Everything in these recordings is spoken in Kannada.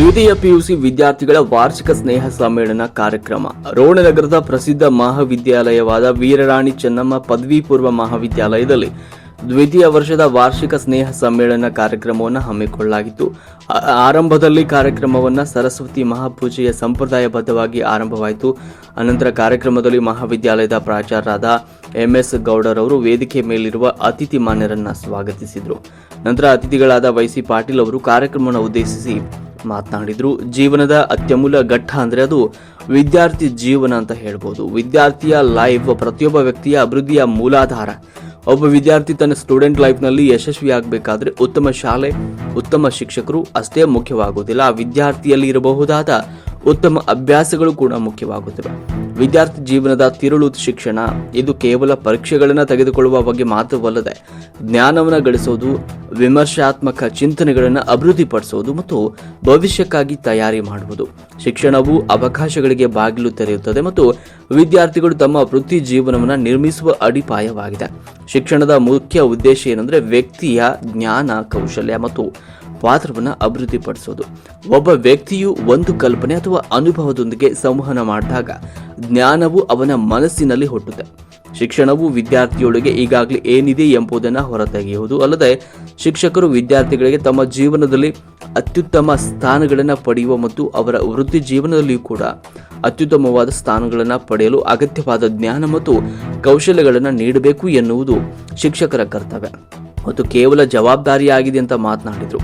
ದ್ವಿತೀಯ ಪಿಯುಸಿ ವಿದ್ಯಾರ್ಥಿಗಳ ವಾರ್ಷಿಕ ಸ್ನೇಹ ಸಮ್ಮೇಳನ ಕಾರ್ಯಕ್ರಮ. ರೋಣನಗರದ ಪ್ರಸಿದ್ಧ ಮಹಾವಿದ್ಯಾಲಯವಾದ ವೀರರಾಣಿ ಚೆನ್ನಮ್ಮ ಪದವಿ ಪೂರ್ವ ಮಹಾವಿದ್ಯಾಲಯದಲ್ಲಿ ದ್ವಿತೀಯ ವರ್ಷದ ವಾರ್ಷಿಕ ಸ್ನೇಹ ಸಮ್ಮೇಳನ ಕಾರ್ಯಕ್ರಮವನ್ನು ಹಮ್ಮಿಕೊಳ್ಳಲಾಗಿತ್ತು. ಆರಂಭದಲ್ಲಿ ಕಾರ್ಯಕ್ರಮವನ್ನು ಸರಸ್ವತಿ ಮಹಾಪೂಜೆಯ ಸಂಪ್ರದಾಯಬದ್ಧವಾಗಿ ಆರಂಭವಾಯಿತು. ಅನಂತರ ಕಾರ್ಯಕ್ರಮದಲ್ಲಿ ಮಹಾವಿದ್ಯಾಲಯದ ಪ್ರಾಚಾರ್ಯರಾದ ಎಂ ಎಸ್ ಗೌಡರವರು ವೇದಿಕೆ ಮೇಲಿರುವ ಅತಿಥಿ ಮಾನ್ಯರನ್ನು ಸ್ವಾಗತಿಸಿದರು. ನಂತರ ಅತಿಥಿಗಳಾದ ವೈಸಿ ಪಾಟೀಲ್ ಅವರು ಕಾರ್ಯಕ್ರಮವನ್ನು ಉದ್ದೇಶಿಸಿ ಮಾತನಾಡಿದ್ರು. ಜೀವನದ ಅತ್ಯಮೂಲ ಘಟ್ಟ ಅಂದ್ರೆ ಅದು ವಿದ್ಯಾರ್ಥಿ ಜೀವನ ಅಂತ ಹೇಳ್ಬೋದು. ವಿದ್ಯಾರ್ಥಿಯ ಲೈಫ್ ಪ್ರತಿಯೊಬ್ಬ ವ್ಯಕ್ತಿಯ ಅಭಿವೃದ್ಧಿಯ ಮೂಲಾಧಾರ. ಒಬ್ಬ ವಿದ್ಯಾರ್ಥಿ ತನ್ನ ಸ್ಟೂಡೆಂಟ್ ಲೈಫ್ನಲ್ಲಿ ಯಶಸ್ವಿ ಆಗಬೇಕಾದ್ರೆ ಉತ್ತಮ ಶಾಲೆ, ಉತ್ತಮ ಶಿಕ್ಷಕರು ಅಷ್ಟೇ ಮುಖ್ಯವಾಗುವುದಿಲ್ಲ. ವಿದ್ಯಾರ್ಥಿಯಲ್ಲಿ ಇರಬಹುದಾದ ಉತ್ತಮ ಅಭ್ಯಾಸಗಳು ಕೂಡ ಮುಖ್ಯವಾಗುತ್ತವೆ. ವಿದ್ಯಾರ್ಥಿ ಜೀವನದ ತಿರುಳು ಶಿಕ್ಷಣ, ಇದು ಕೇವಲ ಪರೀಕ್ಷೆಗಳನ್ನು ತೆಗೆದುಕೊಳ್ಳುವ ಬಗ್ಗೆ ಮಾತ್ರವಲ್ಲದೆ ಜ್ಞಾನವನ್ನು ಗಳಿಸೋದು, ವಿಮರ್ಶಾತ್ಮಕ ಚಿಂತನೆಗಳನ್ನು ಅಭಿವೃದ್ಧಿಪಡಿಸೋದು ಮತ್ತು ಭವಿಷ್ಯಕ್ಕಾಗಿ ತಯಾರಿ ಮಾಡುವುದು. ಶಿಕ್ಷಣವು ಅವಕಾಶಗಳಿಗೆ ಬಾಗಿಲು ತೆರೆಯುತ್ತದೆ ಮತ್ತು ವಿದ್ಯಾರ್ಥಿಗಳು ತಮ್ಮ ವೃತ್ತಿ ಜೀವನವನ್ನು ನಿರ್ಮಿಸುವ ಅಡಿಪಾಯವಾಗಿದೆ. ಶಿಕ್ಷಣದ ಮುಖ್ಯ ಉದ್ದೇಶ ಏನಂದ್ರೆ ವ್ಯಕ್ತಿಯ ಜ್ಞಾನ ಕೌಶಲ್ಯ ಮತ್ತು ಪಾತ್ರವನ್ನು ಅಭಿವೃದ್ಧಿಪಡಿಸೋದು. ಒಬ್ಬ ವ್ಯಕ್ತಿಯು ಒಂದು ಕಲ್ಪನೆ ಅಥವಾ ಅನುಭವದೊಂದಿಗೆ ಸಂವಹನ ಮಾಡಿದಾಗ ಜ್ಞಾನವು ಅವನ ಮನಸ್ಸಿನಲ್ಲಿ ಹುಟ್ಟುತ್ತೆ. ಶಿಕ್ಷಣವು ವಿದ್ಯಾರ್ಥಿಯೊಳಗೆ ಈಗಾಗಲೇ ಏನಿದೆ ಎಂಬುದನ್ನು ಹೊರತೆಗೆಯುವುದು ಅಲ್ಲದೆ ಶಿಕ್ಷಕರು ವಿದ್ಯಾರ್ಥಿಗಳಿಗೆ ತಮ್ಮ ಜೀವನದಲ್ಲಿ ಅತ್ಯುತ್ತಮ ಸ್ಥಾನಗಳನ್ನು ಪಡೆಯುವ ಮತ್ತು ಅವರ ವೃತ್ತಿ ಜೀವನದಲ್ಲಿಯೂ ಕೂಡ ಅತ್ಯುತ್ತಮವಾದ ಸ್ಥಾನಗಳನ್ನು ಪಡೆಯಲು ಅಗತ್ಯವಾದ ಜ್ಞಾನ ಮತ್ತು ಕೌಶಲ್ಯಗಳನ್ನು ನೀಡಬೇಕು ಎನ್ನುವುದು ಶಿಕ್ಷಕರ ಕರ್ತವ್ಯ. ಮತ್ತು ಕೇವಲ ಜವಾಬ್ದಾರಿಯಾಗಿದೆ ಅಂತ ಮಾತನಾಡಿದರು.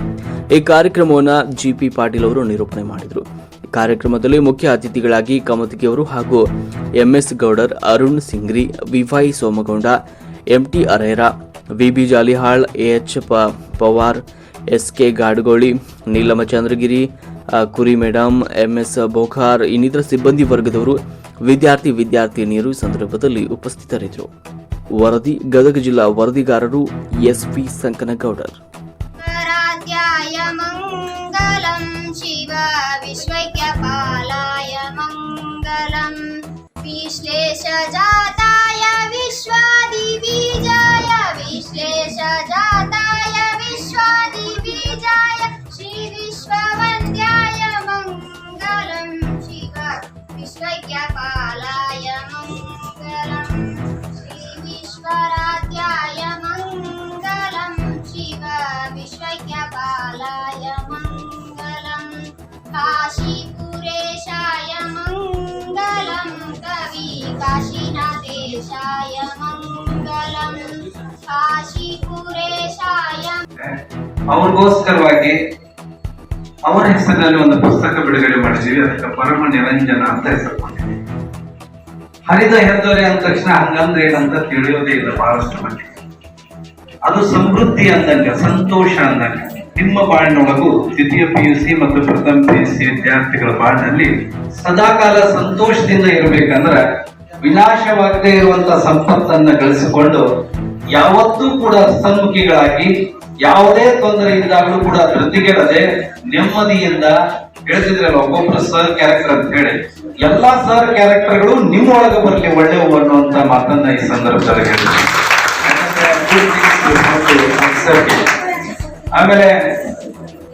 ಈ ಕಾರ್ಯಕ್ರಮವನ್ನು ಜಿ ಪಿ ಪಾಟೀಲ್ ಅವರು ನಿರೂಪಣೆ ಮಾಡಿದರು. ಕಾರ್ಯಕ್ರಮದಲ್ಲಿ ಮುಖ್ಯ ಅತಿಥಿಗಳಾಗಿ ಕಮತಿಗೆ ಅವರು ಹಾಗೂ MS Gowdar Arun Singri VY Somagowda MT Arera VB Jalihal H ಪ ಪವಾರ್ ಎಸ್ ಕೆ ಗಾಡ್ಗೋಳಿ, ನೀಲಮ ಚಂದ್ರಗಿರಿ ಕುರಿ ಮೇಡಮ್ ಎಂಎಸ್ ಬೋಖಾರ್, ಇನ್ನಿತರ ಸಿಬ್ಬಂದಿ ವರ್ಗದವರು, ವಿದ್ಯಾರ್ಥಿ ವಿದ್ಯಾರ್ಥಿನಿಯರು ಸಂದರ್ಭದಲ್ಲಿ ಉಪಸ್ಥಿತರಿದ್ದರು. ವರದಿ ಗದಗ ಜಿಲ್ಲಾ ವರದಿಗಾರರು ಎಸ್ಪಿ ಸಂಕನಗೌಡರ್ ಶಿವ ವಿಶ್ವೈಕ್ಯಪಾಲಾಯ ಮಂಗಲಂ ವಿಶ್ಲೇಷ ಜಾತ काशीपुरेशाय मङ्गलं कवि काशीनाथेशाय मङ्गलम् काशीपुरेशाय ಅವ್ರಿಗೋಸ್ಕರವಾಗಿ ಅವರ ಹೆಸರಿನಲ್ಲಿ ಒಂದು ಪುಸ್ತಕ ಬಿಡುಗಡೆ ಮಾಡಿದ್ದೀವಿ ಅದಕ್ಕೆ ಪರಮ ನಿರಂಜನ ಅಂತ ಹೆಸರು ಕೊಟ್ಟಿದ್ದೀವಿ ಹರಿದ ಹೆದ್ದೊರೆ ಅಂದ ತಕ್ಷಣ ಹಂಗಂದ್ರೆ ಏನಂತ ತಿಳಿಯೋದೇ ಇಲ್ಲ ಬಹಳಷ್ಟು ಮಂದಿ ಅದು ಸಮೃದ್ಧಿ ಅಂದಂಗೆ ಸಂತೋಷ ಅಂದಂಗೆ ನಿಮ್ಮ ಬಾಳಿನೊಳಗೂ ದ್ವಿತೀಯ ಪಿ ಯು ಸಿ ಮತ್ತು ಪ್ರಥಮ ಸಿ ವಿದ್ಯಾರ್ಥಿಗಳ ಬಾಳಿನಲ್ಲಿ ಸದಾಕಾಲ ಸಂತೋಷದಿಂದ ಇರಬೇಕಂದ್ರೆ ವಿನಾಶವಾಗದೇ ಇರುವಂತಹ ಸಂಪತ್ತನ್ನ ಗಳಿಸಿಕೊಂಡು ಯಾವತ್ತೂ ಕೂಡ ಸನ್ಮುಖಿಗಳಾಗಿ ಯಾವುದೇ ಇದ್ದಾಗಲೂ ಕೂಡ ಧೃತಿಗೆಡದೆ ನೆಮ್ಮದಿಯಿಂದ ಹೇಳ್ತಿದ್ರಲ್ಲ ಒಬ್ಬೊಬ್ರು ಸರ್ ಕ್ಯಾರೆಕ್ಟರ್ ಅಂತ ಹೇಳಿ ಎಲ್ಲಾ ಸರ್ ಕ್ಯಾರೆಕ್ಟರ್ಗಳು ನಿಮ್ಮೊಳಗೆ ಬರಲಿ ಒಳ್ಳೆಯವು ಅನ್ನುವಂತ ಮಾತನ್ನ ಈ ಸಂದರ್ಭದಲ್ಲಿ ಹೇಳ್ತೀನಿ ಆಮೇಲೆ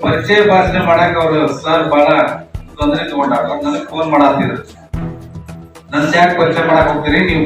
ಪರಿಚಯ ಭಾಷಣ ಮಾಡಕ್ ಅವರು, ಸರ್ ಬಹಳ ತೊಂದರೆ ತಗೊಂಡಾಗ ನನಗೆ ಫೋನ್ ಮಾಡತ್ತಿದ್ರು ನನ್ನ ಯಾಕೆ ಪರಿಚಯ ಮಾಡಕ್ ಹೋಗ್ತೀರಿ? ನೀವು